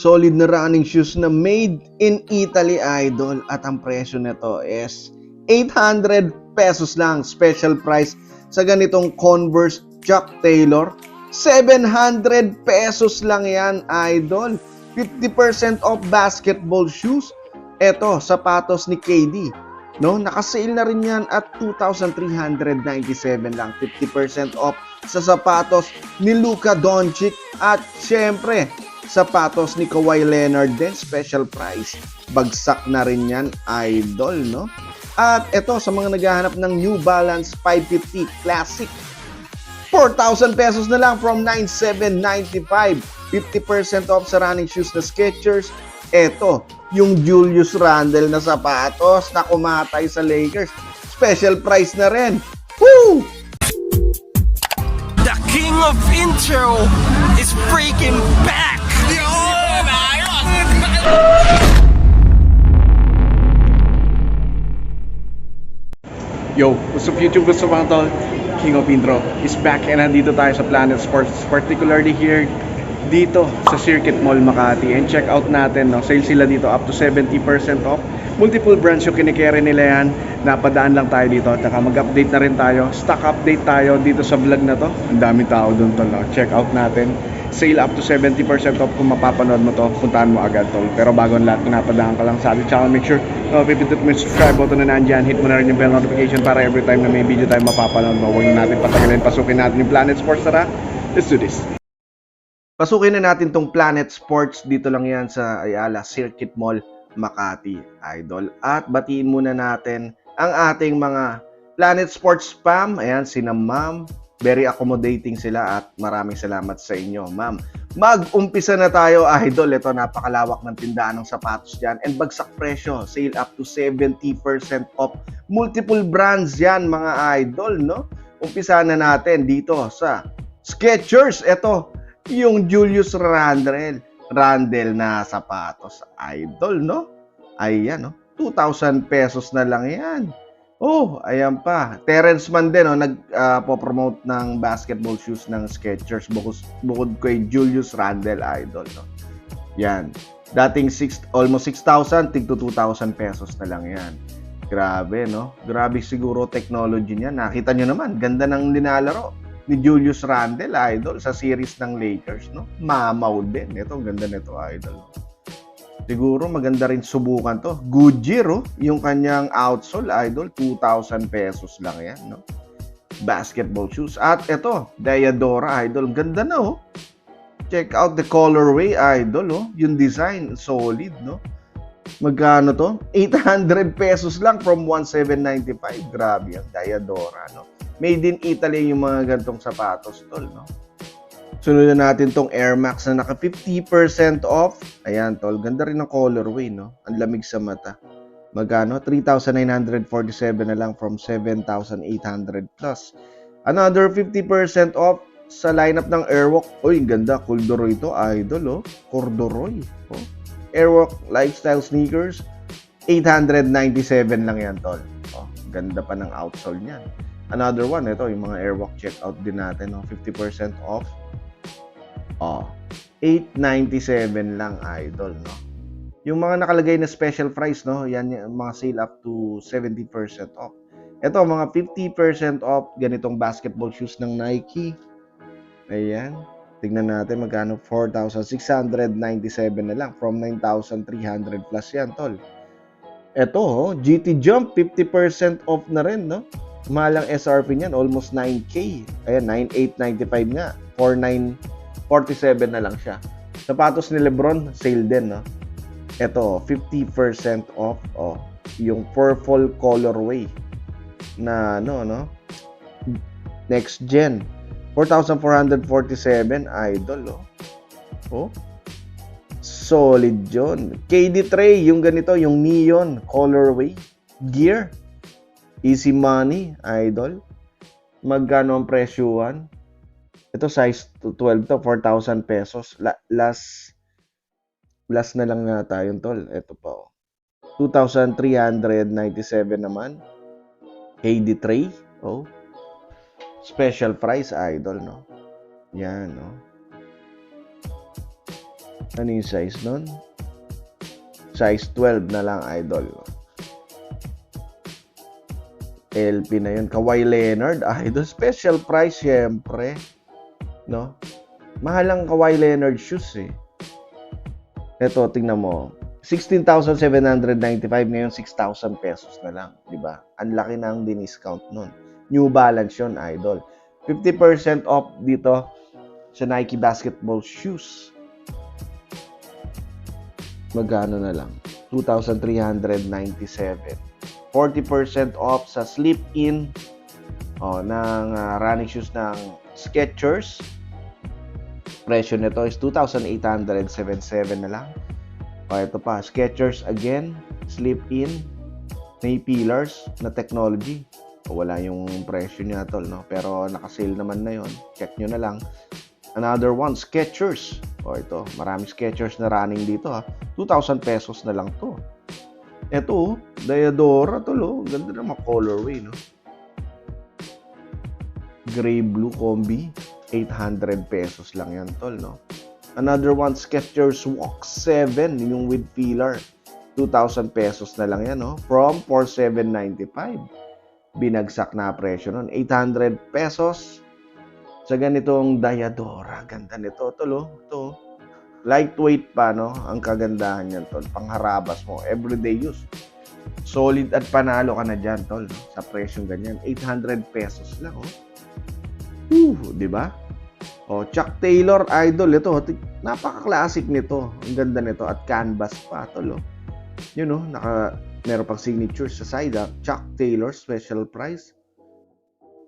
Solid na running shoes na made in Italy, idol. At ang presyo nito is 800 pesos lang. Special price sa ganitong Converse Chuck Taylor. 700 pesos lang yan, idol. 50% off basketball shoes. Eto, sapatos ni KD. No, naka-sale na rin yan at 2,397 lang. 50% off sa sapatos ni Luka Doncic at syempre, sapatos ni Kawhi Leonard din, special price. Bagsak na rin yan, idol, no? At ito, sa mga naghahanap ng New Balance 550 Classic, 4,000 pesos na lang from 9,795. 50% off sa running shoes na Skechers. Eto, yung Julius Randle na sapatos na kumatay sa Lakers. Special price na rin. Woo! The king of intro is freaking back! Yo, what's up YouTube? What's up mga? King of Intro is back and nandito tayo sa Planet Sports particularly here dito sa Circuit Mall Makati and check out natin no sale sila dito up to 70% off multiple brands yung kinikere nila yan napadaan lang tayo dito. At mag-update na rin tayo. Stock update tayo dito sa vlog na to. Ang daming tao doon tol no? check out natin. Sale up to 70% off kung mapapanood mo to. Puntahan mo agad tol. Pero bago ang lahat pinapadaan ka lang sa ating channel. Make sure uh, pipindot mo yung subscribe button na nandyan. Hit mo na rin yung bell notification para every time na may video tayo mapapanood mo huwag na natin patagalin. Pasukin natin yung Planet Sports. Tara let's do this. Pasukin na natin tong Planet Sports. Dito lang yan sa Ayala Circuit Mall Makati Idol. At batiin muna natin ang ating mga Planet Sports spam. Ayan, sina Ma'am. Very accommodating sila at maraming salamat sa inyo, Ma'am. Mag-umpisa na tayo, Idol. Ito, napakalawak ng tindahan ng sapatos dyan. And bagsak presyo, sale up to 70% off. Multiple brands yan, mga Idol, no? Umpisa na natin dito sa Skechers. Ito, yung Julius Randle, Randle na sapatos. Idol, no? Ayan, no? 2,000 pesos na lang yan. Oh, ayan pa. Terrence Mann din, no? Nag-promote ng basketball shoes ng Skechers bukod, bukod kay Julius Randle, idol, no? Yan. Dating six, almost 6,000, tig to 2,000 pesos na lang yan. Grabe, no? Grabe siguro technology niya. Nakita nyo naman, ganda ng linalaro ni Julius Randle, idol, sa series ng Lakers, no? Mamaw din. Ito, ganda nito, idol. Siguro maganda rin subukan to. Goodyear, oh, yung kanyang outsole, idol, 2,000 pesos lang yan, no? Basketball shoes. At ito, Diadora, idol. Ganda na, oh. Check out the colorway, idol, oh. Yung design, solid, no? Magkano to? 800 pesos lang from 1,795. Grabe yan, Diadora, no? Made in Italy yung mga gantong sapatos, tol, no? Sunod na natin tong Air Max na naka 50% off. Ayan, tol. Ganda rin ng colorway, no? Ang lamig sa mata. Magkano? 3,947 na lang from 7,800 plus. Another 50% off sa lineup ng Airwalk. Uy, ganda. Corduroy to. Idol, oh. Corduroy. Oh. Airwalk Lifestyle Sneakers. 897 lang yan, tol. Oh, ganda pa ng outsole niyan. Another one, ito, yung mga Airwalk checkout din natin, no? 50% off. Oh, 897 lang, idol, no? Yung mga nakalagay na special price, no? Yan yung mga sale up to 70% off. Ito, mga 50% off ganitong basketball shoes ng Nike. Ayan. Tingnan natin magkano 4,697 na lang from 9,300 plus yan, tol. Ito, oh, GT Jump 50% off na rin, no? Malang SRP niyan, almost 9K. Ayan, 9,895 nga. 4,947 na lang siya. Sapatos ni Lebron, sale din, no? Ito, 50% off, oh. Yung purple colorway na, ano, no? Next gen. 4,447, idol, oh. Oh. Solid yun. KD Tray, yung ganito, yung neon colorway gear. Easy money, idol. Magkano ang presyuhan? Ito size 12 to 4,000 pesos. La, last last na lang na tayo tol. Ito pa oh. 2,397 naman. KD tray. Oh. Special price idol no. Yan no. Ano yung size nun? Size 12 na lang, idol. LP na yun. Kawhi Leonard, idol. Special price, syempre. No? Mahal ang Kawhi Leonard shoes, eh. Ito, tingnan mo. 16,795 ngayon 6,000 pesos na lang, 'di ba? Ang laki na ang diniscount nun. New Balance 'yon, idol. 50% off dito sa Nike basketball shoes. Magkano na lang? 2,397. 40% off sa slip-in oh, ng ah, running shoes ng Skechers. Presyo nito is 2,877 na lang. O, ito pa, Skechers again, slip-in, may pillars na technology. Wala yung presyo niya, tol, no? Pero naka-sale naman na yon. Check nyo na lang. Another one, Skechers. O, ito, maraming Skechers na running dito, ha. 2,000 pesos na lang to. Ito, Diadora, tol, oh. Ganda naman colorway, no? Gray-blue combi. 800 pesos lang yan, tol, no? Another one, Skechers Walk 7, yung with filler. 2,000 pesos na lang yan, no? From 4,795. Binagsak na presyo nun. 800 pesos sa ganitong Diadora. Ganda nito, tol, oh. Ito, lightweight pa, no? Ang kagandahan yan, tol. Pangharabas mo. Everyday use. Solid at panalo ka na dyan, tol. Sa presyong ganyan. 800 pesos lang, oh. Whew, di ba? Oh, Chuck Taylor idol ito. Napaka-classic nito. Ang ganda nito at canvas pa tol. Oh. Yun oh, naka meron pang signature sa side ah. Chuck Taylor special price.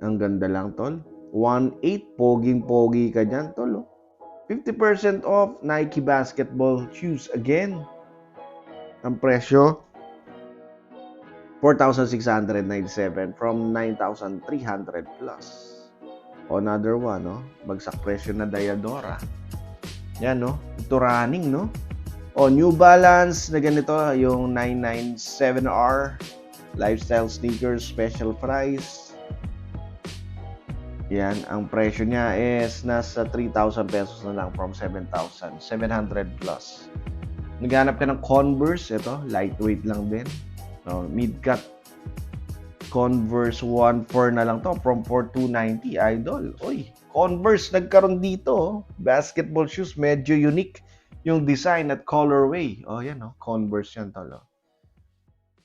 Ang ganda lang tol. 1.8 poging-pogi ka diyan tol. Oh. 50% off Nike basketball shoes again. Ang presyo 4,697 from 9,300 plus. Another one, no? Bagsak presyo na Diadora. Yan, no? Ito running, no? O, New Balance na ganito, yung 997R Lifestyle Sneakers Special Price. Yan, ang presyo niya is nasa 3,000 pesos na lang from 7,000. 700 plus. Naghanap ka ng Converse, ito, lightweight lang din. No, mid-cut Converse 1.4 na lang to from 4,290 idol. Oy, Converse nagkaroon dito. oh. Basketball shoes medyo unique yung design at colorway. Oh, yan oh, Converse yan tol. oh.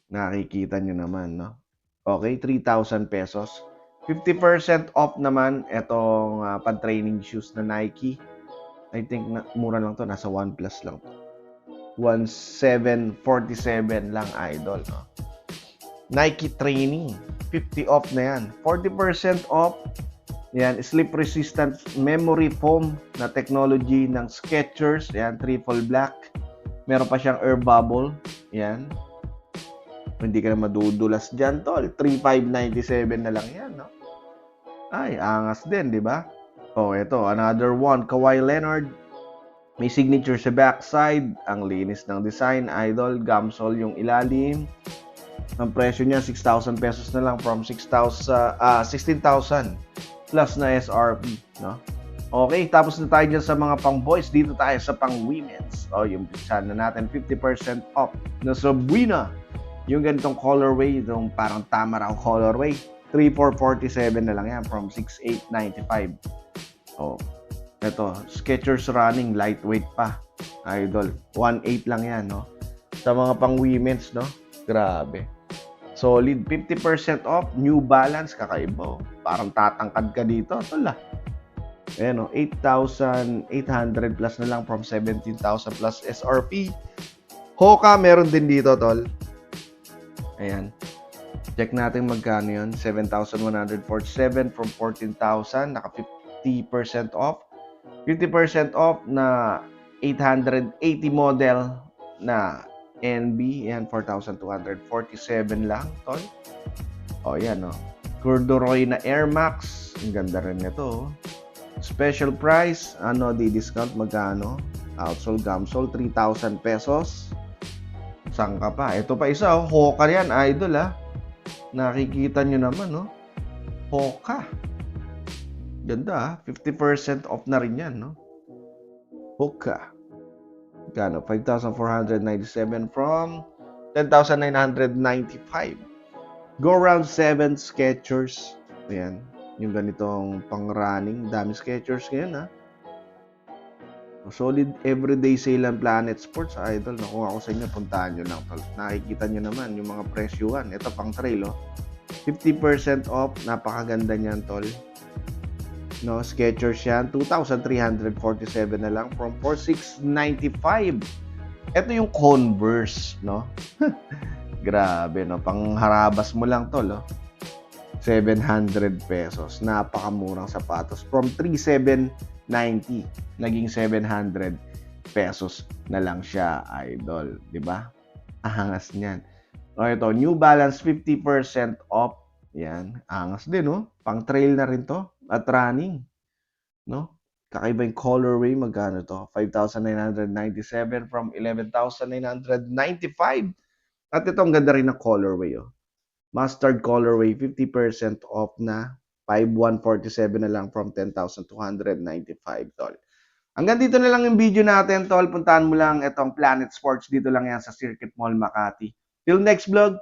Nakikita nyo naman, no? Okay, 3,000 pesos. 50% off naman itong uh, pan-training shoes na Nike. I think na, mura lang to, nasa 1 plus lang to. 1,747 lang idol, no? Nike Training. 50 off na yan. 40% off. Yan, slip resistant memory foam na technology ng Skechers. Yan, triple black. Meron pa siyang air bubble. Yan. Hindi ka na madudulas dyan, tol. 3,597 na lang yan, no? Ay, angas din, di ba? Oh, ito, another one. Kawhi Leonard. May signature sa backside. Ang linis ng design. Idol, gamsol yung ilalim. Ang presyo niya 6,000 pesos na lang from 6,000 ah 16,000 plus na SRP, no? Okay, tapos na tayo dyan sa mga pang boys. Dito tayo sa pang women's. O, yung na natin 50% off na Sabrina. Yung ganitong colorway, yung parang tamaraw colorway. 3,447 na lang yan from 6,895. Oh, ito, Skechers running, lightweight pa. Idol, 1,800 lang yan, no? Sa mga pang women's, no? Grabe. Solid 50% off, New Balance, kakaiba. oh. Parang tatangkad ka dito, tol ah. Ayan o, 8,800 plus na lang from 17,000 plus SRP. Hoka, meron din dito, tol. Ayan. Check natin magkano yun. 7,147 from 14,000. Naka 50% off. 50% off na 880 model na NB. Yan, 4,247 lang, tol. O, yan, o. Corduroy na Air Max. Ang ganda rin nito. Special price, ano, di discount, magkano? Outsole, Gamsole, 3,000 pesos. Saan pa? Ito pa isa, oh. Hoka yan, idol, ah. Nakikita nyo naman, no? Hoka. Ganda, ah. 50% off na rin yan, no? Hoka. Kano? 5,497 from 10,995. Go round 7 Skechers. Ayan. Yung ganitong pang-running. Dami Skechers ngayon, ha? Solid everyday sale ang Planet Sports, idol. Naku, ako sa inyo, puntahan nyo lang. Nakikita nyo naman yung mga presyuhan. Ito pang trail, oh. 50% off. Napakaganda niyan, tol. No, Skechers yan. 2,347 na lang from 4,695. Ito yung Converse, no? Grabe, no? Pangharabas mo lang, tol, oh. 700 pesos. Napakamurang sapatos. From 3,790, naging 700 pesos na lang siya, idol. 'Di ba? Angas niyan. O ito, New Balance 50% off. Yan. Angas din, no? Pang trail na rin to. At running. No? Kakaiba yung colorway. Magkano to? 5,997 from 11,995. At ito, ang ganda rin ng colorway, oh mustard colorway 50% off na 5147 na lang from 10,295 tol. Hanggang dito na lang yung video natin tol. Puntahan mo lang itong Planet Sports dito lang yan sa Circuit Mall Makati. Till next vlog,